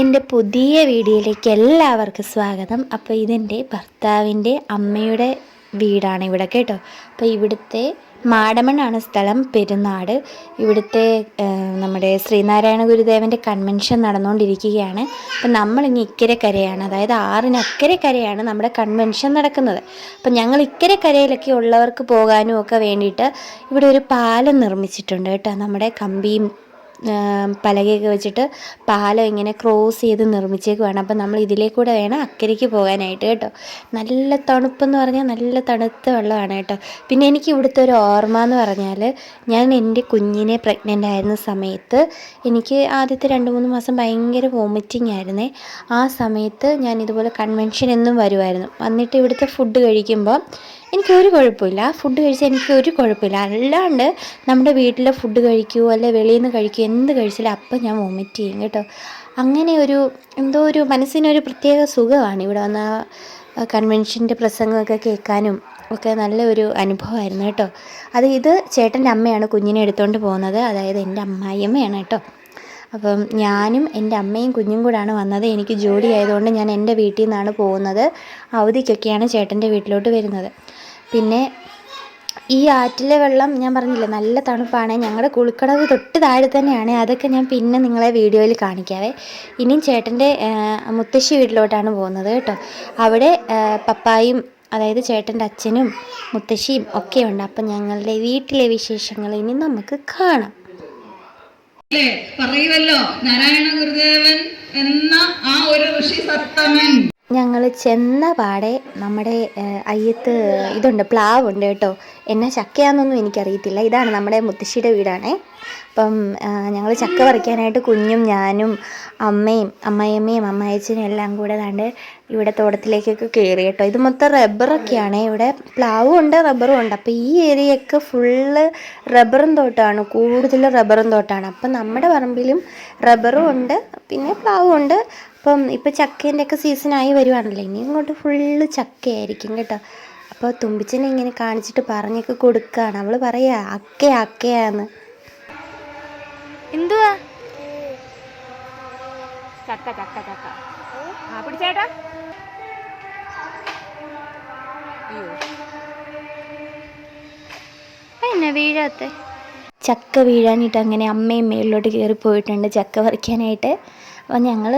എന്റെ പുതിയ വീഡിയോയിലേക്ക് എല്ലാവർക്കും സ്വാഗതം. അപ്പോൾ ഇതെന്റെ ഭർത്താവിന്റെ അമ്മയുടെ വീടാണ് ഇവിടെ കേട്ടോ. അപ്പോൾ ഇവിടുത്തെ മാടമണ്ണാണ് സ്ഥലം പെരുന്നാട്. ഇവിടുത്തെ നമ്മുടെ ശ്രീനാരായണ ഗുരുദേവന്റെ കൺവെൻഷൻ നടന്നുകൊണ്ടിരിക്കുകയാണ്. അപ്പം നമ്മളിങ്ങ് ഇക്കരെ കരയാണ് അതായത് ആറിന് അക്കരെ കരയാണ് നമ്മുടെ കൺവെൻഷൻ നടക്കുന്നത്. അപ്പം ഞങ്ങൾ ഇക്കരെ കരയിലൊക്കെ ഉള്ളവർക്ക് പോകാനും ഒക്കെ വേണ്ടിയിട്ട് ഇവിടെ ഒരു പാലം നിർമ്മിച്ചിട്ടുണ്ട് കേട്ടോ. നമ്മുടെ കമ്പിയും പലകയൊക്കെ വെച്ചിട്ട് പാലം ഇങ്ങനെ ക്രോസ് ചെയ്ത് നിർമ്മിച്ചേക്കുവാണ്. അപ്പം നമ്മൾ ഇതിലേ കൂടെ വേണം അക്കരയ്ക്ക് പോകാനായിട്ട് കേട്ടോ. നല്ല തണുപ്പെന്ന് പറഞ്ഞാൽ നല്ല തണുത്ത വെള്ളമാണ് കേട്ടോ. പിന്നെ എനിക്ക് ഇവിടുത്തെ ഒരു ഓർമ്മ എന്ന് പറഞ്ഞാൽ ഞാൻ എന്റെ കുഞ്ഞിനെ പ്രഗ്നന്റ് ആയിരുന്ന സമയത്ത് എനിക്ക് ആദ്യത്തെ രണ്ട് മൂന്ന് മാസം ഭയങ്കര വോമിറ്റിംഗ് ആയിരുന്നേ. ആ സമയത്ത് ഞാൻ ഇതുപോലെ കൺവെൻഷൻ എന്നും വരുമായിരുന്നു വന്നിട്ട് ഇവിടുത്തെ ഫുഡ് കഴിക്കുമ്പോൾ എനിക്ക് ഒരു കുഴപ്പമില്ല. ഫുഡ് കഴിച്ചാൽ എനിക്ക് ഒരു കുഴപ്പമില്ല. അല്ലാണ്ട് നമ്മുടെ വീട്ടിലെ ഫുഡ് കഴിക്കുമോ അല്ലെ വെളിയിൽ നിന്ന് കഴിക്കുമോ എന്ത് കഴിച്ചാലും അപ്പം ഞാൻ വോമിറ്റ് ചെയ്യും കേട്ടോ. അങ്ങനെ ഒരു എന്തോ ഒരു മനസ്സിനൊരു പ്രത്യേക സുഖമാണ് ഇവിടെ വന്ന കൺവെൻഷന്റെ പ്രസംഗമൊക്കെ കേൾക്കാനും ഒക്കെ നല്ലൊരു അനുഭവമായിരുന്നു കേട്ടോ. അത് ഇത് ചേട്ടന്റെ അമ്മയാണ് കുഞ്ഞിനെ എടുത്തുകൊണ്ട് പോകുന്നത്. അതായത് എന്റെ അമ്മായിയമ്മയാണ് കേട്ടോ. അപ്പം ഞാനും എന്റെ അമ്മയും കുഞ്ഞും കൂടാണ് വന്നത്. എനിക്ക് ജോലി ആയതുകൊണ്ട് ഞാൻ എന്റെ വീട്ടിൽ നിന്നാണ് പോകുന്നത്. അവധിക്കൊക്കെയാണ് ചേട്ടന്റെ വീട്ടിലോട്ട് വരുന്നത്. പിന്നെ ഈ ആറ്റിലെ വെള്ളം ഞാൻ പറഞ്ഞില്ലേ നല്ല തണുപ്പാണ്. ഞങ്ങളുടെ കുളിക്കടവ് തൊട്ട് താഴെ തന്നെയാണ്. അതൊക്കെ ഞാൻ പിന്നെ നിങ്ങളെ വീഡിയോയിൽ കാണിക്കാവേ. ഇനിയും ചേട്ടന്റെ മുത്തശ്ശി വീട്ടിലോട്ടാണ് പോകുന്നത് കേട്ടോ. അവിടെ പപ്പായും അതായത് ചേട്ടന്റെ അച്ഛനും മുത്തശ്ശിയും ഒക്കെ ഉണ്ട് അപ്പം ഞങ്ങളുടെ വീട്ടിലെ വിശേഷങ്ങൾ ഇനി നമുക്ക് കാണാം. പറയുമല്ലോ നാരായണ ഗുരുദേവൻ എന്ന ആ ഒരു ഋഷി സത്തമൻ. ഞങ്ങൾ ചെന്ന പാടെ നമ്മുടെ അയ്യത്ത് ഇതുണ്ട് പ്ലാവുണ്ട് കേട്ടോ. എന്നെ ചക്കയാണെന്നൊന്നും എനിക്കറിയത്തില്ല. ഇതാണ് നമ്മുടെ മുത്തശ്ശിയുടെ വീടാണേ. അപ്പം ഞങ്ങൾ ചക്ക പറിക്കാനായിട്ട് കുഞ്ഞും ഞാനും അമ്മയും അമ്മയമ്മയും അമ്മായച്ചനും എല്ലാം കൂടെ ദാണ്ട് ഇവിടെ തോട്ടത്തിലേക്കൊക്കെ കയറി കേട്ടോ. ഇത് മൊത്തം റബ്ബറൊക്കെയാണ്. ഇവിടെ പ്ലാവും ഉണ്ട് റബ്ബറും ഉണ്ട്. അപ്പോൾ ഈ ഏരിയയൊക്കെ ഫുള്ള് റബ്ബറും തോട്ടമാണ് കൂടുതൽ റബ്ബറും തോട്ടമാണ് അപ്പം നമ്മുടെ പറമ്പിലും റബ്ബറും ഉണ്ട് പിന്നെ പ്ലാവും ഉണ്ട്. അപ്പം ഇപ്പം ചക്കേന്റെ ഒക്കെ സീസണായി വരുവാണല്ലോ. ഇനി ഇങ്ങോട്ട് ഫുള്ള് ചക്കയായിരിക്കും കേട്ടോ. അപ്പോൾ തുമ്പിച്ചനെ ഇങ്ങനെ കാണിച്ചിട്ട് പറഞ്ഞൊക്കെ കൊടുക്കുകയാണ് അവൾ പറയാ അക്കേ അക്കയാന്ന്. എന്തുവാ? ചക്ക ചക്ക ചക്ക. ആ പിടിച്ചേട്ടാ. എന്നെ വീഴാത്തെ? ചക്ക വീഴാനിട്ട് അങ്ങനെ അമ്മയും മേളിലോട്ട് കയറി പോയിട്ടുണ്ട് ചക്ക പറിക്കാനായിട്ട്. അപ്പോൾ ഞങ്ങൾ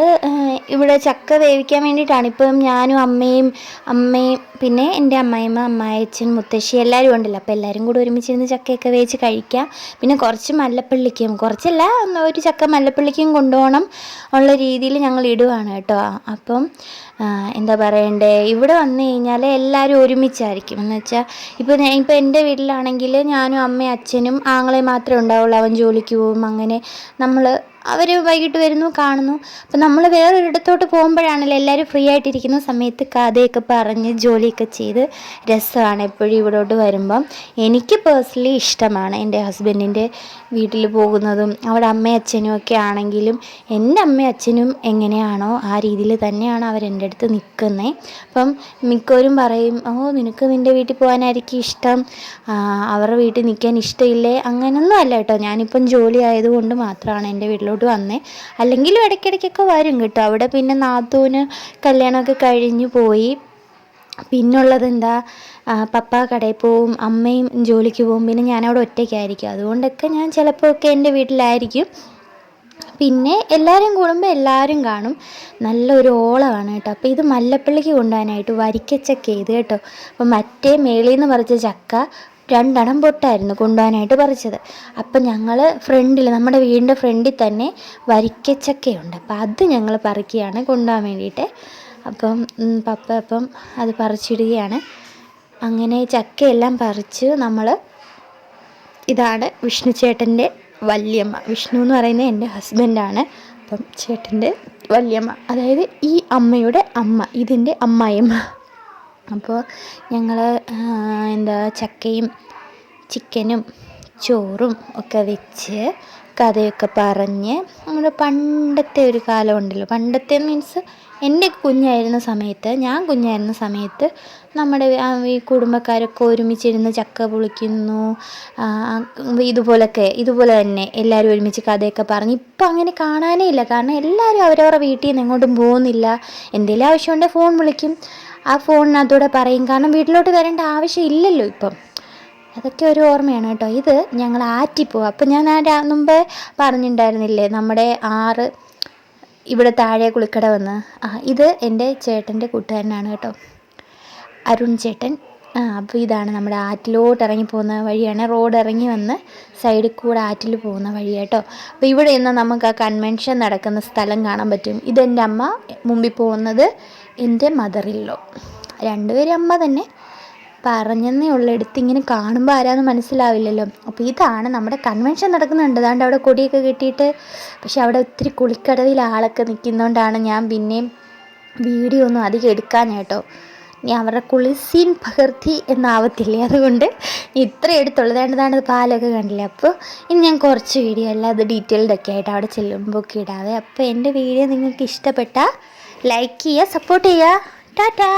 ഇവിടെ ചക്ക വേവിക്കാൻ വേണ്ടിയിട്ടാണ്. ഇപ്പം ഞാനും അമ്മയും അമ്മയും പിന്നെ എന്റെ അമ്മായിമ്മ അമ്മായച്ചൻ മുത്തശ്ശി എല്ലാവരും ഉണ്ടല്ലോ. അപ്പോൾ എല്ലാവരും കൂടി ഒരുമിച്ചിരുന്ന് ചക്കയൊക്കെ വേവിച്ച് കഴിക്കാം. പിന്നെ കുറച്ച് മല്ലപ്പള്ളിക്കും കുറച്ചല്ല ഒരു ചക്ക മല്ലപ്പള്ളിക്കും കൊണ്ടുപോകണം ഉള്ള രീതിയിൽ ഞങ്ങൾ ഇടുവാണ് കേട്ടോ. അപ്പം എന്താ പറയണ്ടേ? ഇവിടെ വന്നു കഴിഞ്ഞാൽ എല്ലാവരും ഒരുമിച്ചായിരിക്കും. എന്ന് വെച്ചാൽ ഇപ്പോൾ ഞാൻ ഇപ്പോൾ എന്റെ വീട്ടിലാണെങ്കിൽ ഞാനും അമ്മയും അച്ഛനും ആങ്ങളെ മാത്രമേ ഉണ്ടാവുള്ളൂ. അവൻ ജോലിക്ക് പോകും. അങ്ങനെ നമ്മൾ അവർ വൈകിട്ട് വരുന്നു കാണുന്നു. അപ്പം നമ്മൾ വേറൊരിടത്തോട്ട് പോകുമ്പോഴാണല്ലോ എല്ലാവരും ഫ്രീ ആയിട്ടിരിക്കുന്ന സമയത്ത് കഥയൊക്കെ പറഞ്ഞ് ജോലിയൊക്കെ ചെയ്ത് രസമാണ് എപ്പോഴും ഇവിടോട്ട് വരുമ്പം. എനിക്ക് പേഴ്സണലി ഇഷ്ടമാണ് എന്റെ ഹസ്ബൻഡിന്റെ വീട്ടിൽ പോകുന്നതും അവിടെ അമ്മയും അച്ഛനും ഒക്കെ ആണെങ്കിലും എന്റെ അമ്മയും അച്ഛനും എങ്ങനെയാണോ ആ രീതിയിൽ തന്നെയാണ് അവരെന്റെ അടുത്ത് നിൽക്കുന്നത് അപ്പം മിക്കവരും പറയും ഓ നിനക്ക് നിന്റെ വീട്ടിൽ പോകാനായിരിക്കും ഇഷ്ടം. അവരുടെ വീട്ടിൽ നിൽക്കാൻ ഇഷ്ടമില്ലേ? അങ്ങനെയൊന്നും അല്ല കേട്ടോ. ഞാനിപ്പം ജോലി ആയതുകൊണ്ട് മാത്രമാണ് എന്റെ വീട്ടിലോട്ട് വന്നേ. അല്ലെങ്കിലും ഇടയ്ക്കിടയ്ക്കൊക്കെ വരും കേട്ടോ. അവിടെ പിന്നെ നാത്തൂന് കല്യാണമൊക്കെ കഴിഞ്ഞു പോയി. പിന്നുള്ളത് എന്താ പപ്പ കടയിൽ പോവും അമ്മയും ജോലിക്ക് പോവും. പിന്നെ ഞാനവിടെ ഒറ്റയ്ക്കായിരിക്കും. അതുകൊണ്ടൊക്കെ ഞാൻ ചിലപ്പോൾ ഒക്കെ എന്റെ വീട്ടിലായിരിക്കും. പിന്നെ എല്ലാവരും കൂടുമ്പോൾ എല്ലാവരും കാണും. നല്ലൊരു ഓളമാണ് കേട്ടോ. അപ്പോൾ ഇത് മല്ലപ്പള്ളിക്ക് കൊണ്ടുപോകാനായിട്ട് വരിക്കച്ചക്ക ചെയ്ത് കേട്ടോ. അപ്പോൾ മറ്റേ മേളിൽ നിന്ന് പറിച്ച ചക്ക രണ്ടെണ്ണം പൊട്ടായിരുന്നു കൊണ്ടുപോകാനായിട്ട് പറിച്ചത്. അപ്പം ഞങ്ങൾ ഫ്രണ്ടിൽ നമ്മുടെ വീടിന്റെ ഫ്രണ്ടിൽ തന്നെ വരിക്കച്ചക്കയുണ്ട്. അപ്പോൾ അത് ഞങ്ങൾ പറിക്കുകയാണ് കൊണ്ടുപോകാൻ വേണ്ടിയിട്ട്. അപ്പം പപ്പ അപ്പം അത് പറിച്ചിടുകയാണ്. അങ്ങനെ ചക്കയെല്ലാം പറിച്ച് നമ്മൾ ഇതാണ് വിഷ്ണു ചേട്ടന്റെ വല്യമ്മ. വിഷ്ണു എന്ന് പറയുന്നത് എന്റെ ഹസ്ബൻഡാണ് അപ്പം ചേട്ടന്റെ വല്യമ്മ. അതായത് ഈ അമ്മയുടെ അമ്മ. ഇതിന്റെ അമ്മായിയമ്മ. അപ്പോൾ ഞങ്ങൾ എന്താ ചക്കയും ചിക്കനും ചോറും ഒക്കെ വെച്ച് കഥയൊക്കെ പറഞ്ഞ് നമ്മുടെ പണ്ടത്തെ ഒരു കാലം ഉണ്ടല്ലോ. പണ്ടത്തെ മീൻസ് എന്റെ കുഞ്ഞായിരുന്ന സമയത്ത് ഞാൻ കുഞ്ഞായിരുന്ന സമയത്ത് നമ്മുടെ ഈ കുടുംബക്കാരൊക്കെ ഒരുമിച്ചിരുന്ന് ചക്ക പൊളിക്കുന്നു ഇതുപോലൊക്കെ ഇതുപോലെ തന്നെ എല്ലാവരും ഒരുമിച്ച് കഥയൊക്കെ പറഞ്ഞ് ഇപ്പം അങ്ങനെ കാണാനേ ഇല്ല. കാരണം എല്ലാവരും അവരവരുടെ വീട്ടിൽ നിന്ന് എങ്ങോട്ടും പോകുന്നില്ല. എന്തെങ്കിലും ആവശ്യമുണ്ടെങ്കിൽ ഫോൺ വിളിക്കും. ആ ഫോണിനകത്തൂടെ പറയും. കാരണം വീട്ടിലോട്ട് വരേണ്ട ആവശ്യം ഇല്ലല്ലോ ഇപ്പം. അതൊക്കെ ഒരു ഓർമ്മയാണ് കേട്ടോ. ഇത് ഞങ്ങൾ ആറ്റി പോവാം. അപ്പം ഞാൻ ആ മുമ്പേ പറഞ്ഞിട്ടുണ്ടായിരുന്നില്ലേ നമ്മുടെ ആറ് ഇവിടെ താഴെ കുളിക്കട വന്ന്. ആ ഇത് എന്റെ ചേട്ടന്റെ കൂട്ടുകാരനാണ് കേട്ടോ. അരുൺ ചേട്ടൻ. ആ അപ്പോൾ ഇതാണ് നമ്മുടെ ആറ്റിലോട്ട് ഇറങ്ങി പോകുന്ന വഴിയാണ്. റോഡ് ഇറങ്ങി വന്ന് സൈഡിൽ കൂടെ ആറ്റിൽ പോകുന്ന വഴി കേട്ടോ. അപ്പോൾ ഇവിടെ നിന്ന് നമുക്ക് ആ കൺവെൻഷൻ നടക്കുന്ന സ്ഥലം കാണാൻ പറ്റും. ഇതെന്റെ അമ്മ മുമ്പിൽ പോകുന്നത് എന്റെ മദറില്ലോ രണ്ടുപേരും അമ്മ തന്നെ. പറഞ്ഞെന്നേ ഉള്ളൂ. എടുത്ത് ഇങ്ങനെ കാണുമ്പോൾ ആരാന്ന് മനസ്സിലാവില്ലല്ലോ. അപ്പോൾ ഇതാണ് നമ്മുടെ കൺവെൻഷൻ നടക്കുന്നുണ്ട്. അതാണ്ട് അവിടെ കൊടിയൊക്കെ കിട്ടിയിട്ട് പക്ഷെ അവിടെ ഒത്തിരി കുളിക്കടവിൽ ആളൊക്കെ നിൽക്കുന്നതുകൊണ്ടാണ് ഞാൻ പിന്നെയും വീഡിയോ ഒന്നും അധികം എടുക്കാൻ കേട്ടോ. ഇനി അവരുടെ കുളിസീൻ പകർത്തി എന്നാവത്തില്ലേ? അതുകൊണ്ട് ഇത്ര എടുത്തുള്ളൂ. വേണ്ടതാണ് പാലൊക്കെ കണ്ടില്ലേ? അപ്പോൾ ഇനി ഞാൻ കുറച്ച് വീഡിയോ അല്ല അല്ലാതെ ഡീറ്റെയിൽഡ് ഒക്കെ ആയിട്ട് അവിടെ ചെല്ലുമ്പോൾ ഒക്കെ അപ്പോൾ എന്റെ വീഡിയോ നിങ്ങൾക്ക് ഇഷ്ടപ്പെട്ടാൽ ലൈക്ക് ചെയ്യുക സപ്പോർട്ട് ചെയ്യുക. ടാറ്റാ!